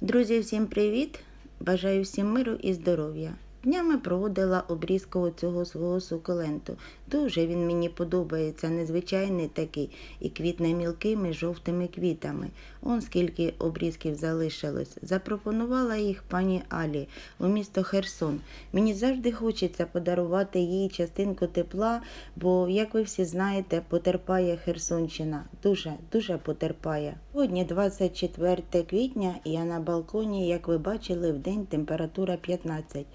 Друзі, всім привіт! Бажаю всім миру і здоров'я. Днями проводила обрізку цього свого сукуленту. Дуже він мені подобається, незвичайний такий, і квітне мілкими жовтими квітами. Он скільки обрізків залишилось. Запропонувала їх пані Алі у місто Херсон. Мені завжди хочеться подарувати їй частинку тепла, бо, як ви всі знаєте, потерпає Херсонщина. Дуже, дуже потерпає. Сьогодні 24 квітня, я на балконі, як ви бачили, в день температура 15.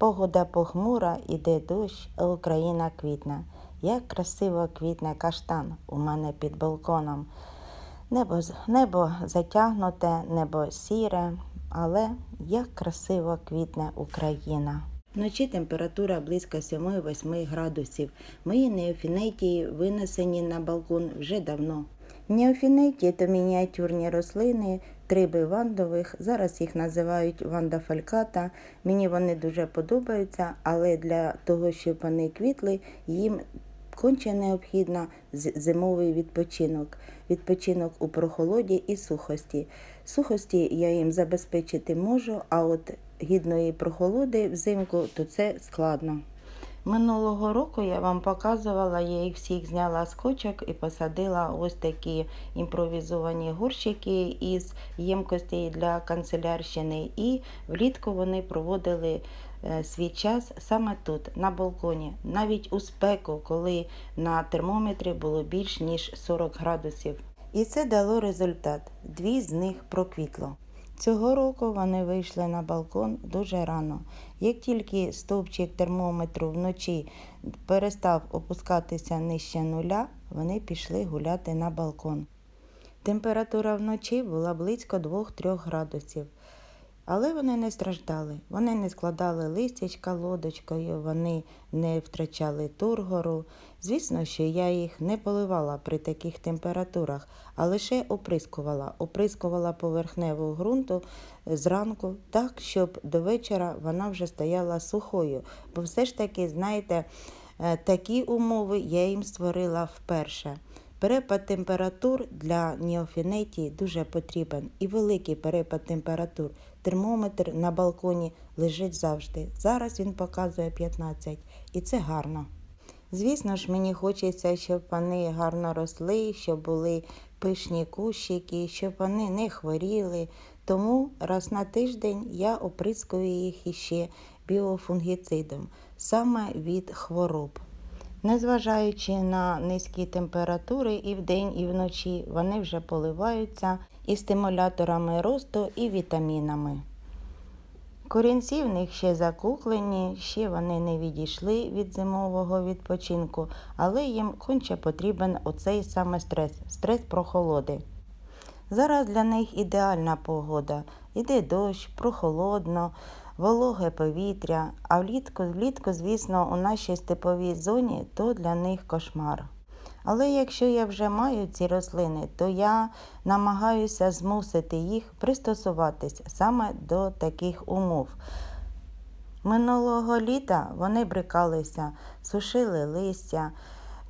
Погода похмура, іде дощ, а Україна квітне. Як красиво квітне каштан у мене під балконом. Небо, небо затягнуте, небо сіре, але як красиво квітне Україна. Вночі температура близько 7-8 градусів. Мої неофінетії винесені на балкон вже давно. Неофінетії – то мініатюрні рослини, триби вандових. Зараз їх називають вандафальката. Мені вони дуже подобаються, але для того, щоб вони квітли, їм конче необхідно зимовий відпочинок. Відпочинок у прохолоді і сухості. Сухості я їм забезпечити можу, а от гідної прохолоди взимку то це складно. Минулого року я вам показувала, я їх всіх зняла з кочок і посадила ось такі імпровізовані горщики із ємкостей для канцелярщини. І влітку вони проводили е, свій час саме тут, на балконі, навіть у спеку, коли на термометрі було більш ніж 40 градусів. І це дало результат. Дві з них проквітло. Цього року вони вийшли на балкон дуже рано. Як тільки стовпчик термометру вночі перестав опускатися нижче нуля, вони пішли гуляти на балкон. Температура вночі була близько 2-3 градусів. Але вони не страждали. Вони не складали листячка лодочкою, вони не втрачали тургору. Звісно, що я їх не поливала при таких температурах, а лише оприскувала. Оприскувала поверхневу ґрунту зранку, так, щоб до вечора вона вже стояла сухою. Бо все ж таки, знаєте, е, такі умови я їм створила вперше. Перепад температур для неофінетії дуже потрібен і великий перепад температур. Термометр на балконі лежить завжди. Зараз він показує 15 і це гарно. Звісно ж, мені хочеться, щоб вони гарно росли, щоб були пишні кущики, щоб вони не хворіли. Тому раз на тиждень я оприскую їх іще біофунгіцидом саме від хвороб. Незважаючи на низькі температури і вдень, і вночі, вони вже поливаються і стимуляторами росту, і вітамінами. Корінці в них ще закуклені, ще вони не відійшли від зимового відпочинку, але їм конче потрібен оцей саме стрес стрес прохолоди. Зараз для них ідеальна погода. Іде дощ, прохолодно, вологе повітря, а влітку, влітку, звісно, у нашій степовій зоні то для них кошмар. Але якщо я вже маю ці рослини, то я намагаюся змусити їх пристосуватись саме до таких умов. Минулого літа вони брикалися, сушили листя,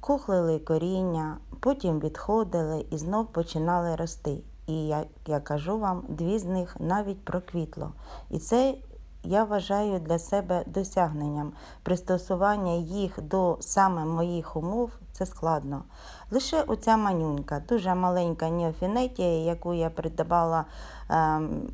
кухлили коріння, потім відходили і знов починали рости. І як я кажу вам, дві з них навіть проквітло. І це я вважаю для себе досягненням. Пристосування їх до саме моїх умов це складно. Лише оця манюнька, дуже маленька неофінетія, яку я придбала ем,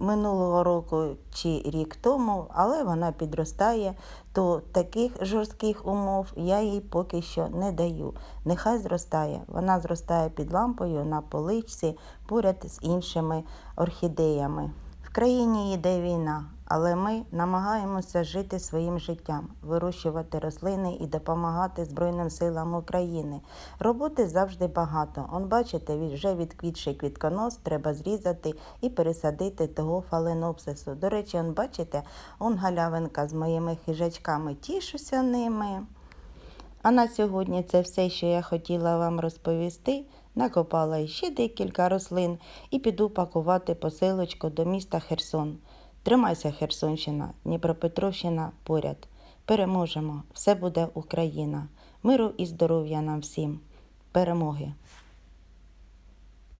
минулого року чи рік тому, але вона підростає, то таких жорстких умов я їй поки що не даю. Нехай зростає. Вона зростає під лампою на поличці поряд з іншими орхідеями. В країні йде війна, але ми намагаємося жити своїм життям, вирощувати рослини і допомагати Збройним силам України. Роботи завжди багато. Он бачите, вже відквітший квітконос треба зрізати і пересадити того фаленопсису. До речі, он бачите, он галявинка з моїми хижачками. Тішуся ними. А на сьогодні це все, що я хотіла вам розповісти. Накопала ще декілька рослин і піду пакувати посилочку до міста Херсон. Тримайся, Херсонщина, Дніпропетровщина поряд. Переможемо. Все буде Україна. Миру і здоров'я нам всім. Перемоги!